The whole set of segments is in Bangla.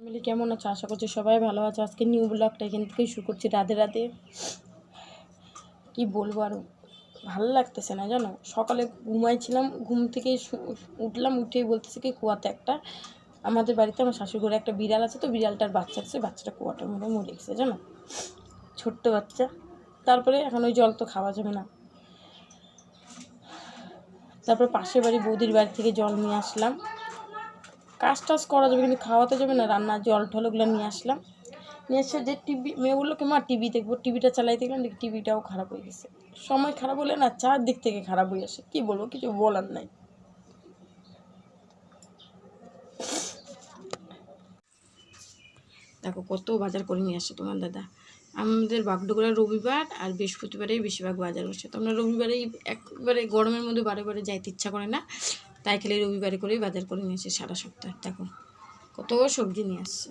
ফ্যামিলি কেমন আছে? আশা করছি সবাই ভালো আছে। আজকে নিউ ব্লগটা এখান থেকেই শুরু করছি রাধে রাধে। কি বলব আর? ভালো লাগতেছে না জানো? সকালে ঘুমাইছিলাম, ঘুম থেকে উঠলাম, উঠেই বলতেছে কি, কুয়াতে একটা আমাদের বাড়িতে আমার শাশুড়ি একটা বিড়াল আছে তো, বিড়ালটার বাচ্চা আছে, বাচ্চাটা কুয়াটার মধ্যে মরে গেছে জানো? ছোট্ট বাচ্চা। তারপরে এখন ওই জল তো খাওয়া যাবে না। তারপর পাশের বাড়ি বৌদির বাড়ি থেকে জল নিয়ে আসলাম। কাজ টাজ করা যাবে, কিন্তু খাওয়াতে যাবে না। রান্নার জল টল ওগুলো নিয়ে আসলাম। নিয়ে এসে যে টিভি, মেয়ে বলল কি, মা, টিভি দেখব। টিভিটা চালাইতে গেলাম দেখি টিভিটাও খারাপ হয়ে গেছে। সময় খারাপ হলে না চারদিক থেকে খারাপ হয়ে আসে। কী বলব, কিছু বলার নাই। দেখো, কত বাজার করে নিয়ে আসে তোমার দাদা। আমাদের বাগডোগরা রবিবার আর বৃহস্পতিবারেই বেশিরভাগ বাজার বসে। তো আমরা রবিবারেই একবারে গরমের মধ্যে বারে বারে যাইতে ইচ্ছা করে না। তাই খেলে রবিবারে করেই বাজার করে নিয়েছে সারা সপ্তাহ। দেখো, কত সবজি নিয়ে আসছে।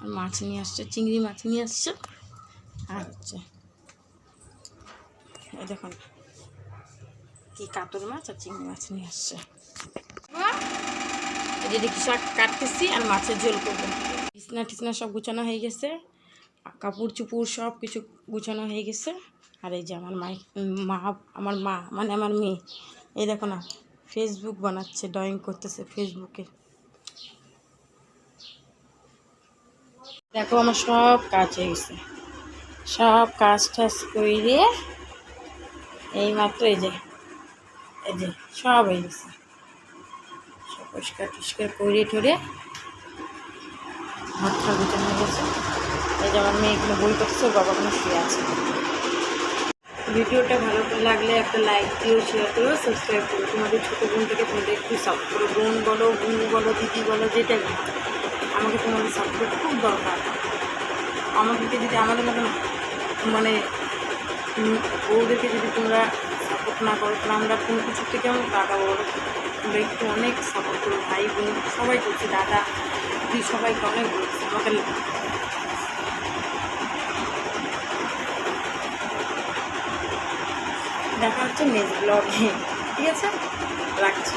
আর মাছ নিয়ে আসছে, চিংড়ি মাছ নিয়ে আসছে। আর হচ্ছে দেখুন, কি কাতল মাছ আর চিংড়ি মাছ নিয়ে আসছে। দেখি, শাক কাটতেছি আর মাছের ঝোল করব। বিছনা টিছনা সব গুছানো হয়ে গেছে, কাপড় চুপুর সব কিছু গুছানো হয়ে গেছে। আর এই যে আমার মা আমার মা মানে আমার মেয়ে। এই দেখো না ফেসবুক বানাচ্ছে ড্রয়িং করতেছে ফেসবুকে দেখো আমার সব কাজ হয়ে গেছে। সব কাজ টাজ করে এই মাত্র এই যে এই যে সব হয়ে গেছে। সব পরিষ্কার টরিষ্কার করে ঠরে গুছানো হয়ে গেছে। এই যে আমার মেয়ে এগুলো বই করছে বাবা কোনো শুয়ে আছে। ভিডিওটা ভালো লাগলে একটা লাইক দিও শেয়ার করো সাবস্ক্রাইব করো। তোমাদের ছোটো বোন থেকে তোমাদের একটু সাপোর্ট করো। বোন বলো বোন বলো, দিদি বলো যেটাই আমাকে তোমাদের সাপোর্ট খুব দরকার। আমাদেরকে যদি আমাদের মতন মানে বউদেরকে যদি তোমরা সাপোর্ট না করো, তাহলে আমরা কোনো কিছু থেকে আমরা টাকা বলো তোমরা একটু অনেক সাপোর্ট করো ভাই, বোন, সবাই করছে দাদা, দিদি সবাইকে অনেক বলছে। আমাকে দেখা হচ্ছে নেক্সট ব্লগে ঠিক আছে? রাখছি।